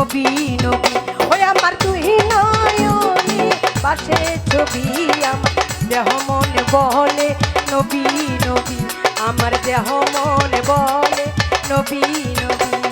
নবী নবী। ওই আমার তুই নয়নে, পাশে ছবি আমার। দেহ মন বলে, নবী নবী। আমার দেহ মন বলে, নবী নবী।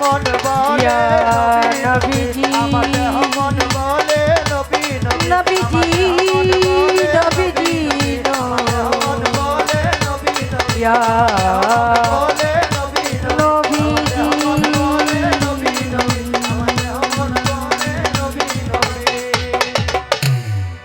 মন বলে নবীজি। আমাকে মন বলে নবী নবীজি নবীজি মন বলে নবী নবী।